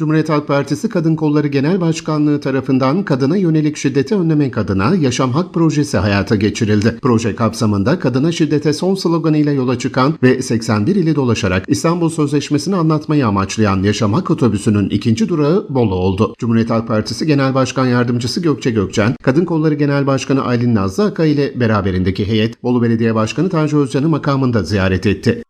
Cumhuriyet Halk Partisi Kadın Kolları Genel Başkanlığı tarafından kadına yönelik şiddeti önlemek adına Yaşam Hak Projesi hayata geçirildi. Proje kapsamında kadına şiddete son sloganıyla yola çıkan ve 81 ili dolaşarak İstanbul Sözleşmesi'ni anlatmayı amaçlayan Yaşam Hak Otobüsü'nün ikinci durağı Bolu oldu. Cumhuriyet Halk Partisi Genel Başkan Yardımcısı Gökçe Gökçen, Kadın Kolları Genel Başkanı Aylin Nazlı Aka ile beraberindeki heyet Bolu Belediye Başkanı Tanju Özcan'ı makamında ziyaret etti.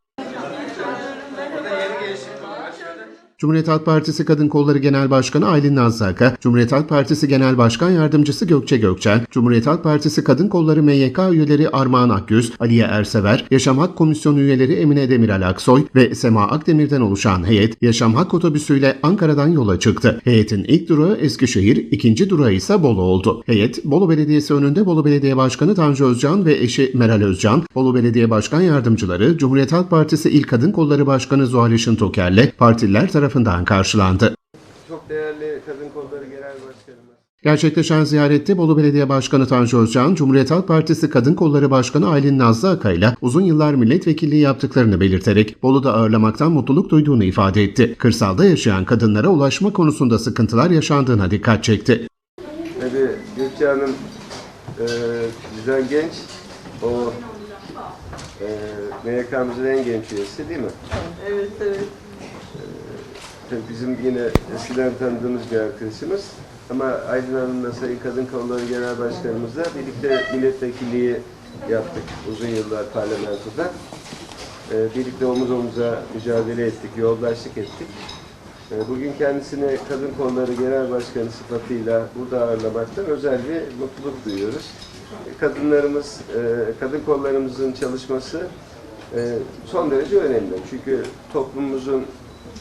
Cumhuriyet Halk Partisi Kadın Kolları Genel Başkanı Aylin Nazlı Aka, Cumhuriyet Halk Partisi Genel Başkan Yardımcısı Gökçe Gökçen, Cumhuriyet Halk Partisi Kadın Kolları MYK üyeleri Armağan Akgüz, Aliye Ersever, Yaşam Hak Komisyonu üyeleri Emine Demiral Aksoy ve Sema Akdemir'den oluşan heyet Yaşam Hak otobüsüyle Ankara'dan yola çıktı. Heyetin ilk durağı Eskişehir, ikinci durağı ise Bolu oldu. Heyet, Bolu Belediyesi önünde Bolu Belediye Başkanı Tanju Özcan ve eşi Meral Özcan, Bolu Belediye Başkan Yardımcıları, Cumhuriyet Halk Partisi İl Kadın Kolları Başkanı Zuhal Işın Toker'le partililer tarafından karşılandı. Çok değerli Kadın Kolları Genel Başkanımız. Gerçekleşen ziyarette Bolu Belediye Başkanı Tanju Özcan, Cumhuriyet Halk Partisi Kadın Kolları Başkanı Aylin Nazlı Aka ile uzun yıllar milletvekilliği yaptıklarını belirterek Bolu'da ağırlamaktan mutluluk duyduğunu ifade etti. Kırsalda yaşayan kadınlara ulaşma konusunda sıkıntılar yaşandığına dikkat çekti. Tabii Gökçe Hanım e, bizden genç. O e, MYK'mızın en genç üyesi değil mi? Evet, evet. Bizim yine eskiden tanıdığımız bir arkadaşımız. Ama Aydın Hanım'la Sayın Kadın Kolları Genel Başkanımızla birlikte milletvekilliği yaptık uzun yıllar parlamentoda. E, birlikte omuz omuza mücadele ettik, yoldaşlık ettik. E, Bugün kendisini Kadın Kolları Genel Başkanı sıfatıyla burada ağırlamaktan özel bir mutluluk duyuyoruz. E, Kadınlarımız, e, kadın kollarımızın çalışması e, son derece önemli. Çünkü toplumumuzun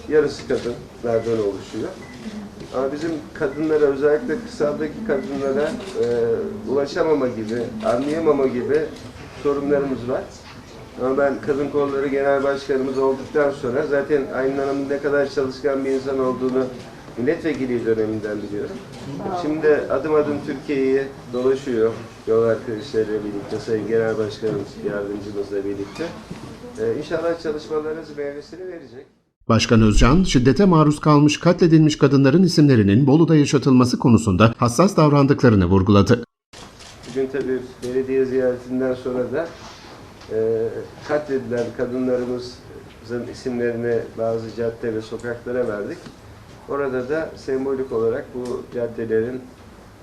yarısı kadınlardan oluşuyor. Ama bizim kadınlara, özellikle kırsaldaki kadınlara e, ulaşamama gibi, anlayamama gibi sorunlarımız var. Ama ben Kadın Kolları Genel Başkanımız olduktan sonra zaten Aylin Hanım'ın ne kadar çalışkan bir insan olduğunu milletvekili döneminden biliyorum. Şimdi adım adım Türkiye'yi dolaşıyor yol arkadaşlarıyla birlikte, Sayın Genel Başkanımız, yardımcımızla birlikte. Ee, inşallah çalışmalarınız meyvesini verecek. Başkan Özcan, şiddete maruz kalmış katledilmiş kadınların isimlerinin Bolu'da yaşatılması konusunda hassas davrandıklarını vurguladı. Bugün tabii belediye ziyaretinden sonra da e, katledilen kadınlarımızın isimlerini bazı cadde ve sokaklara verdik. Orada da sembolik olarak bu caddelerin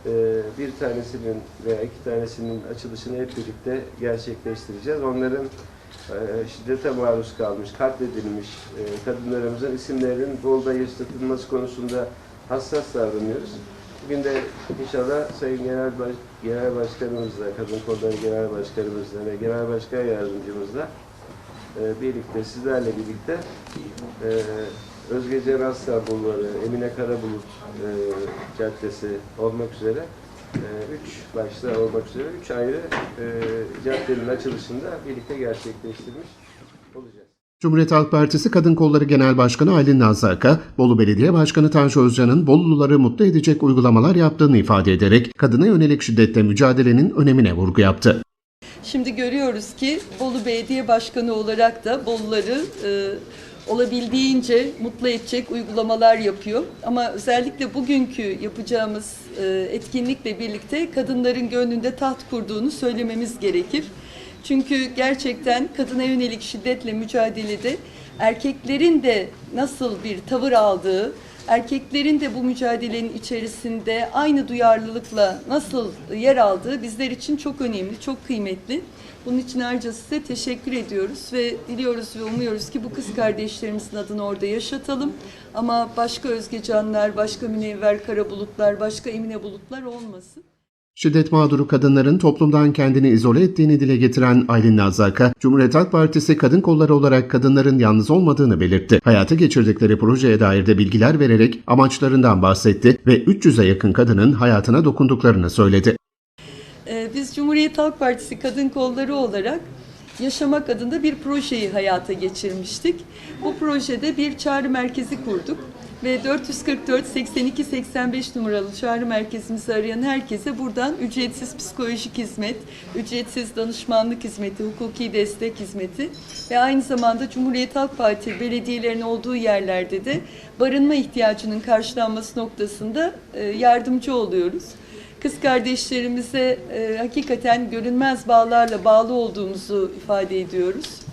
e, bir tanesinin veya iki tanesinin açılışını hep birlikte gerçekleştireceğiz. Onların şiddete maruz kalmış, katledilmiş e, kadınlarımızın isimlerinin Bolu'da yaşatılması konusunda hassas davranıyoruz. Bugün de inşallah Sayın Genel, Baş, Genel Başkanımızla, Kadın Kolları Genel Başkanımızla ve Genel Başkan Yardımcımızla e, birlikte, sizlerle birlikte e, Özge Cem Aslan Bulvarı, Emine Karabulut e, Caddesi olmak üzere e, üç başta olmak üzere üç ayrı e, caddenin açılışında birlikte gerçekleştirmiş olacağız. Cumhuriyet Halk Partisi Kadın Kolları Genel Başkanı Aylin Nazlı Aka, Bolu Belediye Başkanı Tanju Özcan'ın Boluluları mutlu edecek uygulamalar yaptığını ifade ederek kadına yönelik şiddetle mücadelenin önemine vurgu yaptı. Şimdi görüyoruz ki Bolu Belediye Başkanı olarak da Boluları e, olabildiğince mutlu edecek uygulamalar yapıyor. Ama özellikle bugünkü yapacağımız e, etkinlikle birlikte kadınların gönlünde taht kurduğunu söylememiz gerekir. Çünkü gerçekten kadına yönelik şiddetle mücadelede erkeklerin de nasıl bir tavır aldığı, erkeklerin de bu mücadelenin içerisinde aynı duyarlılıkla nasıl yer aldığı bizler için çok önemli, çok kıymetli. Bunun için ayrıca size teşekkür ediyoruz ve diliyoruz ve umuyoruz ki bu kız kardeşlerimizin adını orada yaşatalım. Ama başka Özge Canlar, başka Münevver Kara Bulutlar, başka Emine Bulutlar olmasın. Şiddet mağduru kadınların toplumdan kendini izole ettiğini dile getiren Aylin Nazlı Aka, Cumhuriyet Halk Partisi kadın kolları olarak kadınların yalnız olmadığını belirtti. Hayata geçirdikleri projeye dair de bilgiler vererek amaçlarından bahsetti ve 300'e yakın kadının hayatına dokunduklarını söyledi. Ee, Biz Cumhuriyet Halk Partisi Kadın Kolları olarak Yaşamak adında bir projeyi hayata geçirmiştik. Bu projede bir çağrı merkezi kurduk. Ve 444 82 85 numaralı çağrı merkezimizi arayan herkese buradan ücretsiz psikolojik hizmet, ücretsiz danışmanlık hizmeti, hukuki destek hizmeti ve aynı zamanda Cumhuriyet Halk Partisi belediyelerinin olduğu yerlerde de barınma ihtiyacının karşılanması noktasında e, yardımcı oluyoruz. Kız kardeşlerimize e, hakikaten görünmez bağlarla bağlı olduğumuzu ifade ediyoruz.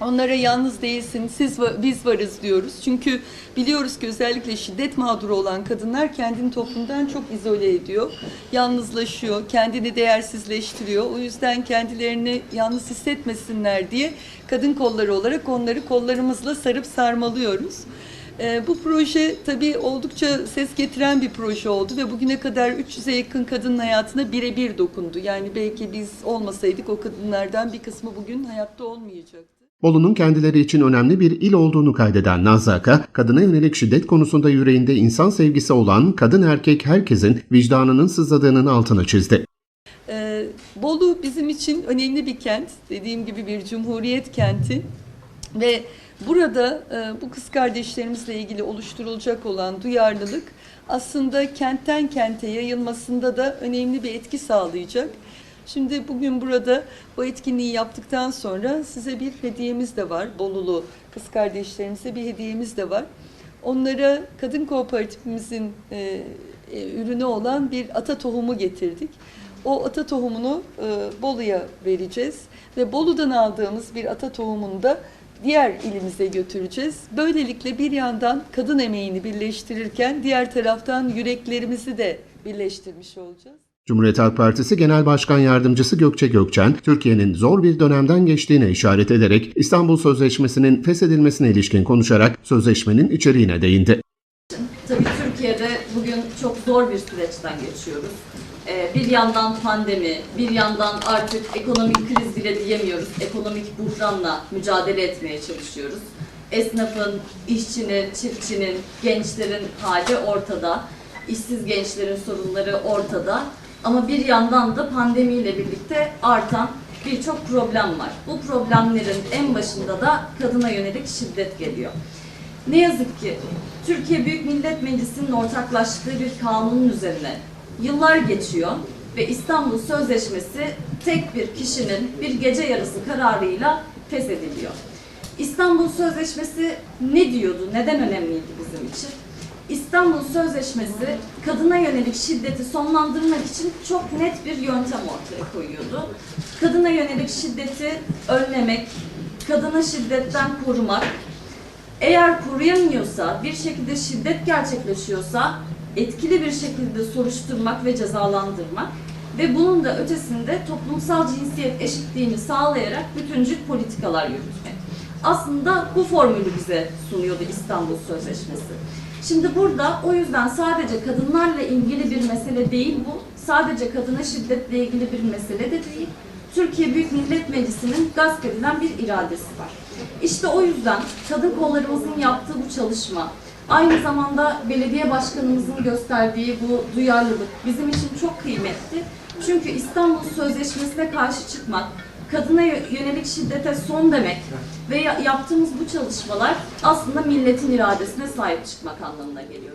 Onlara yalnız değilsin, siz biz varız diyoruz. Çünkü biliyoruz ki özellikle şiddet mağduru olan kadınlar kendini toplumdan çok izole ediyor. Yalnızlaşıyor, kendini değersizleştiriyor. O yüzden kendilerini yalnız hissetmesinler diye kadın kolları olarak onları kollarımızla sarıp sarmalıyoruz. Ee, bu proje tabii oldukça ses getiren bir proje oldu ve bugüne kadar 300'e yakın kadının hayatına birebir dokundu. Yani belki biz olmasaydık o kadınlardan bir kısmı bugün hayatta olmayacaktı. Bolu'nun kendileri için önemli bir il olduğunu kaydeden Nazaka, kadına yönelik şiddet konusunda yüreğinde insan sevgisi olan kadın erkek herkesin vicdanının sızladığının altını çizdi. Ee, Bolu bizim için önemli bir kent. Dediğim gibi bir cumhuriyet kenti. Ve burada e, bu kız kardeşlerimizle ilgili oluşturulacak olan duyarlılık aslında kentten kente yayılmasında da önemli bir etki sağlayacak. Şimdi bugün burada bu etkinliği yaptıktan sonra size bir hediyemiz de var. Bolulu kız kardeşlerimize bir hediyemiz de var. Onlara kadın kooperatifimizin e, e, ürünü olan bir ata tohumu getirdik. O ata tohumunu e, Bolu'ya vereceğiz ve Bolu'dan aldığımız bir ata tohumunu da diğer ilimize götüreceğiz. Böylelikle bir yandan kadın emeğini birleştirirken diğer taraftan yüreklerimizi de birleştirmiş olacağız. Cumhuriyet Halk Partisi Genel Başkan Yardımcısı Gökçe Gökçen, Türkiye'nin zor bir dönemden geçtiğine işaret ederek İstanbul Sözleşmesi'nin feshedilmesine ilişkin konuşarak sözleşmenin içeriğine değindi. Tabii Türkiye'de bugün çok zor bir süreçten geçiyoruz. Ee, bir yandan pandemi, bir yandan artık ekonomik kriz bile diyemiyoruz. Ekonomik buhranla mücadele etmeye çalışıyoruz. Esnafın, işçinin, çiftçinin, gençlerin hali ortada. İşsiz gençlerin sorunları ortada. Ama bir yandan da pandemiyle birlikte artan birçok problem var. Bu problemlerin en başında da kadına yönelik şiddet geliyor. Ne yazık ki Türkiye Büyük Millet Meclisi'nin ortaklaştığı bir kanunun üzerine yıllar geçiyor ve İstanbul Sözleşmesi tek bir kişinin bir gece yarısı kararıyla feshediliyor. İstanbul Sözleşmesi ne diyordu, neden önemliydi bizim için? İstanbul Sözleşmesi kadına yönelik şiddeti sonlandırmak için çok net bir yöntem ortaya koyuyordu. Kadına yönelik şiddeti önlemek, kadını şiddetten korumak, eğer koruyamıyorsa, bir şekilde şiddet gerçekleşiyorsa etkili bir şekilde soruşturmak ve cezalandırmak ve bunun da ötesinde toplumsal cinsiyet eşitliğini sağlayarak bütüncül politikalar yürütmek. Aslında bu formülü bize sunuyordu İstanbul Sözleşmesi. Şimdi burada o yüzden sadece kadınlarla ilgili bir mesele değil bu. Sadece kadına şiddetle ilgili bir mesele de değil. Türkiye Büyük Millet Meclisi'nin gasp edilen bir iradesi var. İşte o yüzden kadın kollarımızın yaptığı bu çalışma, aynı zamanda belediye başkanımızın gösterdiği bu duyarlılık bizim için çok kıymetli. Çünkü İstanbul Sözleşmesi'ne karşı çıkmak, kadına yönelik şiddete son demek ve ya- yaptığımız bu çalışmalar aslında milletin iradesine sahip çıkmak anlamına geliyor.